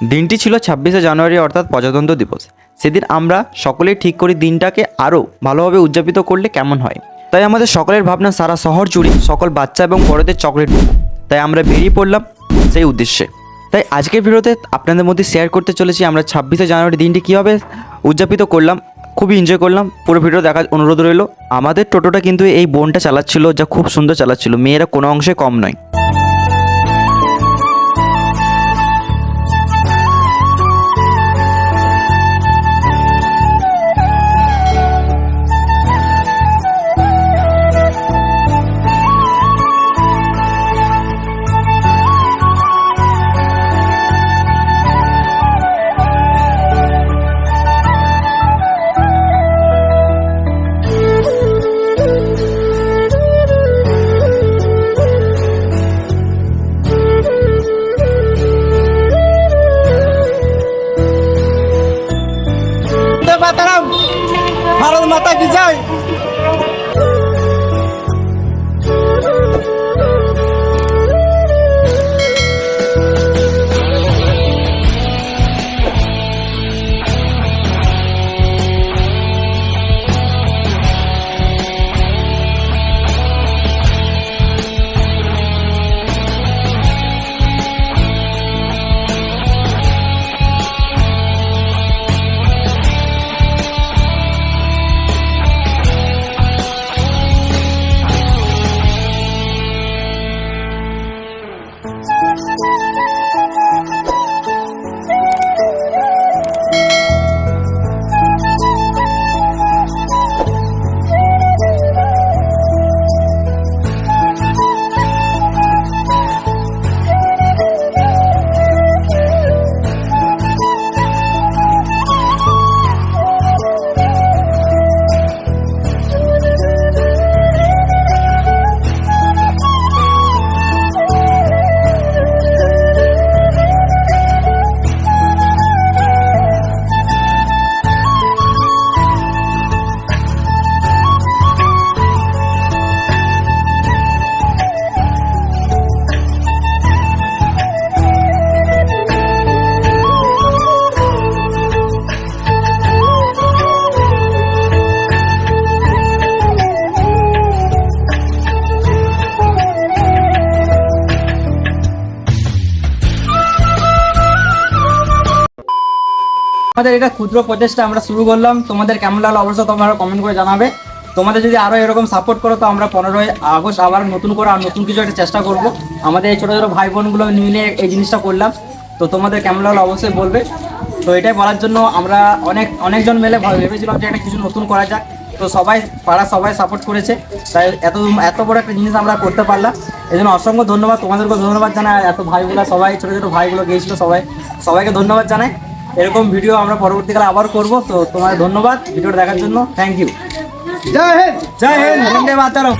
দিনটি ছিল ছাব্বিশে জানুয়ারি অর্থাৎ প্রজাতন্ত্র দিবস। সেদিন আমরা সকলেই ঠিক করি দিনটাকে আরও ভালোভাবে উদযাপিত করলে কেমন হয়। তাই আমাদের সকলের ভাবনা সারা শহর জুড়ে সকল বাচ্চা এবং বড়দের চকলেট তাই আমরা বেরিয়ে পড়লাম সেই উদ্দেশ্যে। তাই আজকের ভিডিওতে আপনাদের মধ্যে শেয়ার করতে চলেছি আমরা ছাব্বিশে জানুয়ারি দিনটি কীভাবে উদযাপিত করলাম, খুবই এনজয় করলাম, পুরো ভিডিও দেখার অনুরোধ রইল। আমাদের টোটোটা কিন্তু এই বোনটা চালাচ্ছিল, যা খুব সুন্দর চালাচ্ছিল, মেয়েরা কোনো অংশে কম নয়। মাতা কি জয় Thank you. আমাদের এটা ক্ষুদ্র প্রচেষ্টা আমরা শুরু করলাম। তোমাদের কেমন লাগল অবশ্যই তোমরা কমেন্ট করে জানাবে। তোমাদের যদি আরও এরকম সাপোর্ট করো, তো আমরা পনেরোই আগস্ট আবার নতুন করে আর নতুন কিছু একটা চেষ্টা করব। আমাদের এই ছোটো ছোটো ভাই বোনগুলো মিলে এই জিনিসটা করলাম। তো তোমাদের কেমন লাগল অবশ্যই বলবে। তো এটাই বলার জন্য আমরা অনেক, অনেকজন মিলে ভাব- ভেবেছিলাম যে একটা কিছু নতুন করা যাক। তো সবাই, পাড়া সবাই সাপোর্ট করেছে। তাই এত এত বড় একটা জিনিস আমরা করতে পারলাম। এই জন্য অসংখ্য ধন্যবাদ। তোমাদেরকে ধন্যবাদ জানাই। এত ভাইগুলো সবাই, ছোটো ছোটো ভাইগুলো গিয়েছিল সবাই। সবাইকে ধন্যবাদ জানাই। এরকম ভিডিও আমরা পরবর্তীকালে আবার করব। তো তোমার ধন্যবাদ ভিডিওটা দেখার জন্য। Thank you Jai Hind. Joy Hind. Vande Mataram.